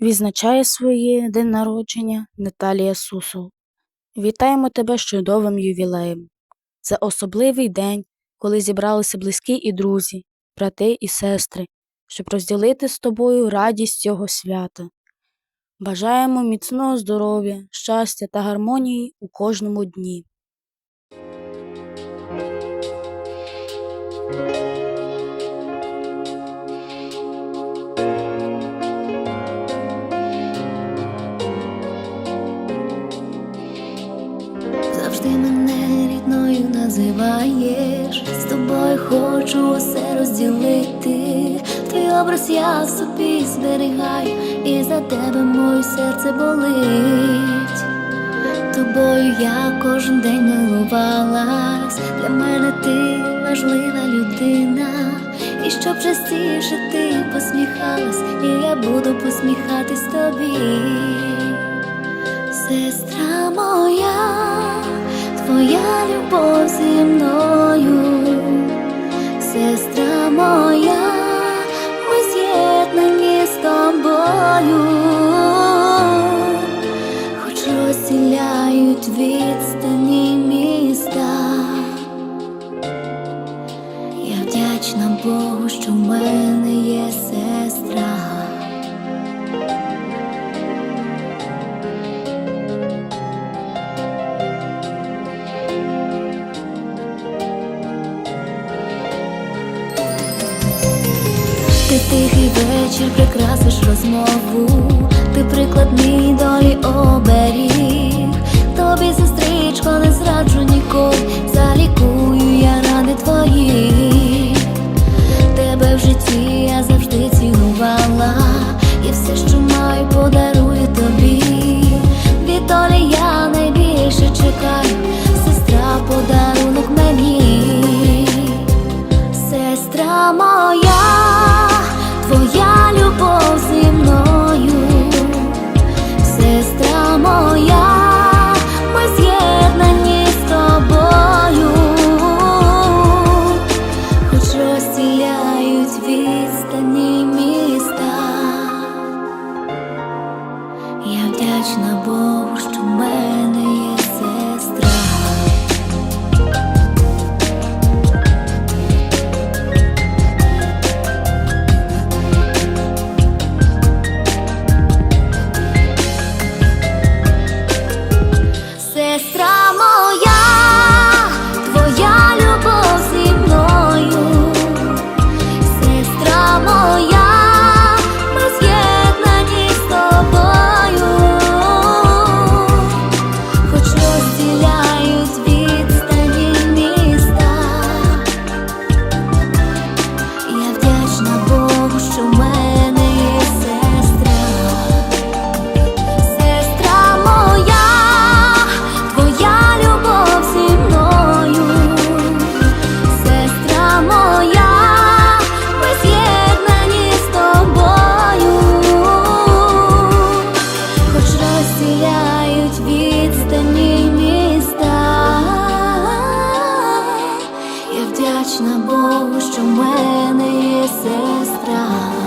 Відзначає своє день народження Наталія Сусол. Вітаємо тебе з чудовим ювілеєм. Це особливий день, коли зібралися близькі і друзі, брати і сестри, щоб розділити з тобою радість цього свята. Бажаємо міцного здоров'я, щастя та гармонії у кожному дні. Називаєш, з тобою хочу усе розділити. Твій образ я собі зберігаю, і за тебе моє серце болить. Тобою я кожен день милувалась, для мене ти важлива людина. І щоб частіше ти посміхалась, і я буду посміхатись тобі. Сестра моя, твоя любов зі мною, сестра моя, ми з'єднані з тобою, хоч розділяють відстані міста. Я вдячна Богу, що в мене є сестра. Ти тихий вечір прикрасиш розмову, ти приклад мій долі оберіг. Тобі, сестричко, не зраджу ніколи, залікую я рани твої. Тебе в житті я завжди цінувала, і все, що маю, подарую тобі. Від долі я найбільше чекаю, сестра, подарунок вдячна Богу, що мене вдячна Богу, що в мене є сестра.